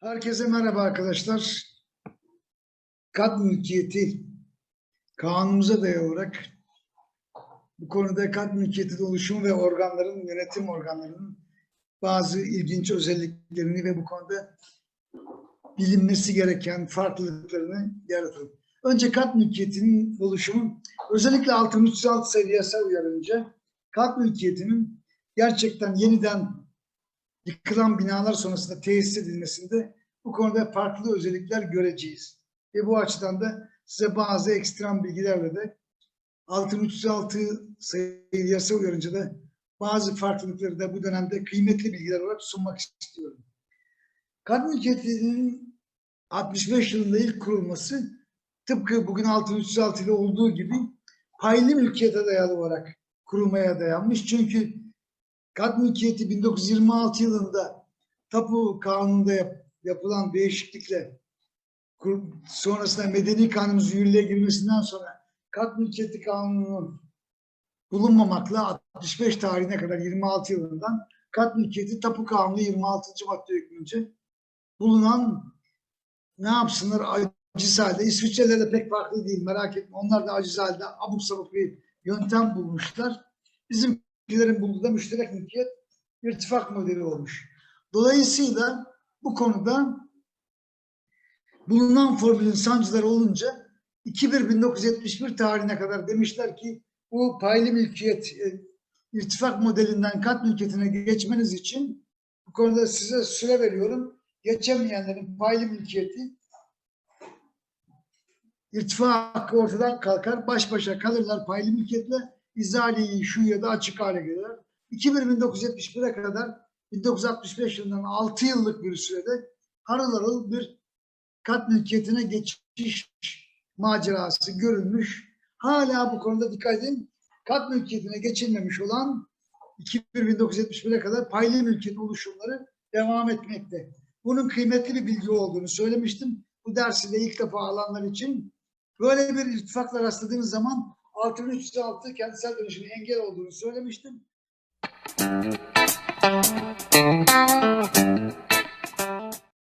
Herkese merhaba arkadaşlar. Kat mülkiyeti kanunumuza dayalı olarak bu konuda kat mülkiyeti oluşumu ve organların, yönetim organlarının bazı ilginç özelliklerini ve bu konuda bilinmesi gereken farklılıklarını yaratalım. Önce kat mülkiyetinin oluşumu özellikle 6306 sayılı yasa uyarınca kat mülkiyetinin gerçekten yeniden yıkılan binalar sonrasında tesis edilmesinde bu konuda farklı özellikler göreceğiz. Ve bu açıdan da size bazı ekstrem bilgilerle de 6306 sayılı yasa uyarınca da bazı farklılıkları da bu dönemde kıymetli bilgiler olarak sunmak istiyorum. Kat mülkiyetinin 65 yılında ilk kurulması tıpkı bugün 6306 ile olduğu gibi paylı mülkiyete dayalı olarak kurulmaya dayanmış. Çünkü kat mülkiyeti 1926 yılında tapu kanununda yap- yapılan değişiklikle kur- sonrasında medeni kanunumuzun yürürlüğe girmesinden sonra kat mülkiyeti kanununun bulunmamakla 65 tarihine kadar 26 yılından kat mülkiyeti tapu kanunu 26. madde hükmünce bulunan ne yapsınlar aciz halde İsviçre'de de pek farklı değil merak etme onlar da aciz halde abuk sabuk bir yöntem bulmuşlar. Bizimkilerin bulduğu da müşterek mülkiyet irtifak modeli olmuş. Dolayısıyla bu konuda bulunan formülün sancıları olunca 2001-1971 tarihine kadar demişler ki bu paylı mülkiyet e, irtifak modelinden kat mülkiyetine geçmeniz için bu konuda size süre veriyorum. Geçemeyenlerin paylı mülkiyeti irtifa hakkı ortadan kalkar. Baş başa kalırlar paylı mülkiyetle. İzali şu ya da açık hale gelirler. 2001-1971'e kadar 1965 yılından 6 yıllık bir sürede harıl harıl bir kat mülkiyetine geçiş macerası görülmüş. Hala bu konuda dikkat edin. Kat mülkiyetine geçilmemiş olan 2001-1971'e kadar paylı mülkiyet oluşumları devam etmekte. Bunun kıymetli bir bilgi olduğunu söylemiştim. Bu dersi de ilk defa alanlar için böyle bir irtifakla rastladığınız zaman 6306 kentsel dönüşümün engel olduğunu söylemiştim.